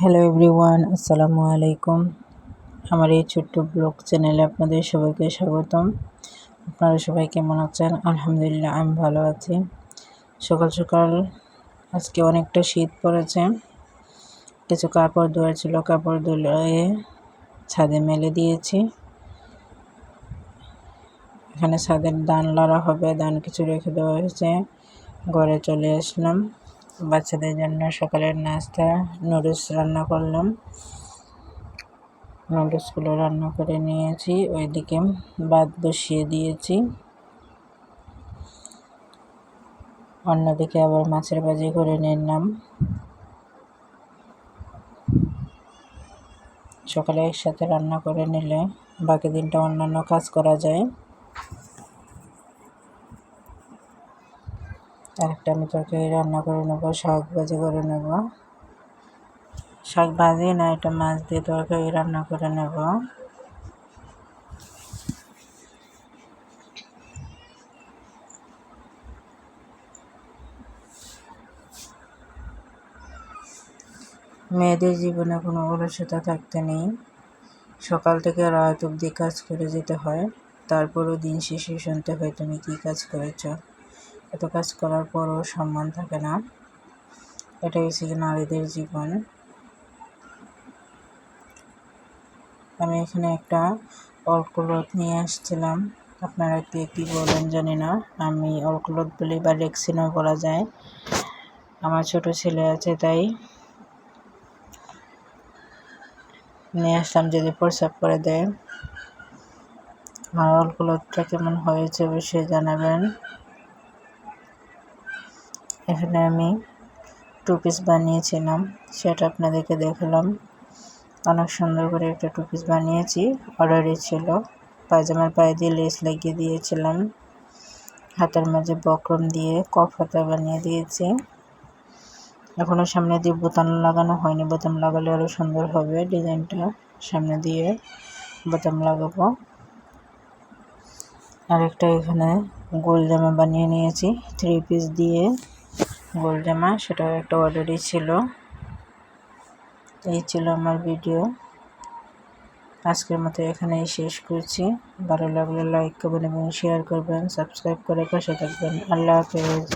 Hello everyone আসসালামু আলাইকুম আমার এই ছোট্ট ব্লগ চ্যানেলে আপনাদের সবাইকে স্বাগতম। আপনারা সবাই কেমন আছেন? আলহামদুলিল্লাহ, আমি ভালো আছি। সকাল সকাল আজকে অনেকটা শীত পড়েছে। কিছু কাপড় ধোয়ার ছিল, কাপড় ধুয়ে ছাদে মেলে দিয়েছি। এখানে ছাদের দান লড়া হবে, দান কিছু রেখে দেওয়া হয়েছে। ঘরে চলে আসলাম। বাচ্চাদের জন্য সকালের নাস্তা, নুডলস রান্না করলাম। নুডলসগুলো রান্না করে নিয়েছি, ওইদিকে ভাত বসিয়ে দিয়েছি। অন্যদিকে আবার মাছের ভাজি করে নিলাম। সকালে একসাথে রান্না করে নিলে বাকি দিনটা অন্যান্য কাজ করা যায়। আরেকটা আমি তরকারি রান্না করে নেব, শাক ভাজি করে নেব। শাক ভাজি না, এটা মাছ দিয়ে তরকারি রান্না করে নেব। মেয়েদের জীবনে কোনো অলসতা থাকতে নেই। সকাল থেকে রাত অবধি কাজ করে যেতে হয়, তারপরও দিন শেষে শুনতে হয়, তুমি কী কাজ করেছ? এত কাজ করার পরও সম্মান থাকে না। এটাই হচ্ছে নারীদের জীবন। আমি এখানে একটা অলক্লোথ নিয়ে আসছিলাম। আপনারা কে কী বলেন জানি না। আমি অলক্লোথ বলি বা রেক্সিনও বলা যায়। আমার ছোট ছেলে আছে, তাই নিয়ে আসলাম যদি প্রসাব করে দেয়। আমার অলক্লোথটা কেমন হয়েছে অবশ্যই জানাবেন। এখানে আমি টু পিস বানিয়েছিলাম, সেটা আপনাদেরকে দেখালাম। অনেক সুন্দর করে একটা টু পিস বানিয়েছি অর্ডারই ছিল। পায়জামার পায়ে দিয়ে লেস লাগিয়ে দিয়েছিলাম। হাতের মাঝে বক্রম দিয়ে কফ হাতা বানিয়ে দিয়েছি। এখনও সামনে দিয়ে বোতাম লাগানো হয়নি, বোতাম লাগালে আরও সুন্দর হবে ডিজাইনটা। সামনে দিয়ে বোতাম লাগাবো। আরেকটা এখানে গোল জামা বানিয়ে নিয়েছি থ্রি পিস দিয়ে। গোল জামা সেটাও একটা অর্ডারই ছিল। এই ছিল আমার ভিডিও আজকের মতো এখানেই শেষ করছি। ভালো লাগলে লাইক করবেন এবং শেয়ার করবেন সাবস্ক্রাইব করে পাশে থাকবেন। আল্লাহ হাফেজ।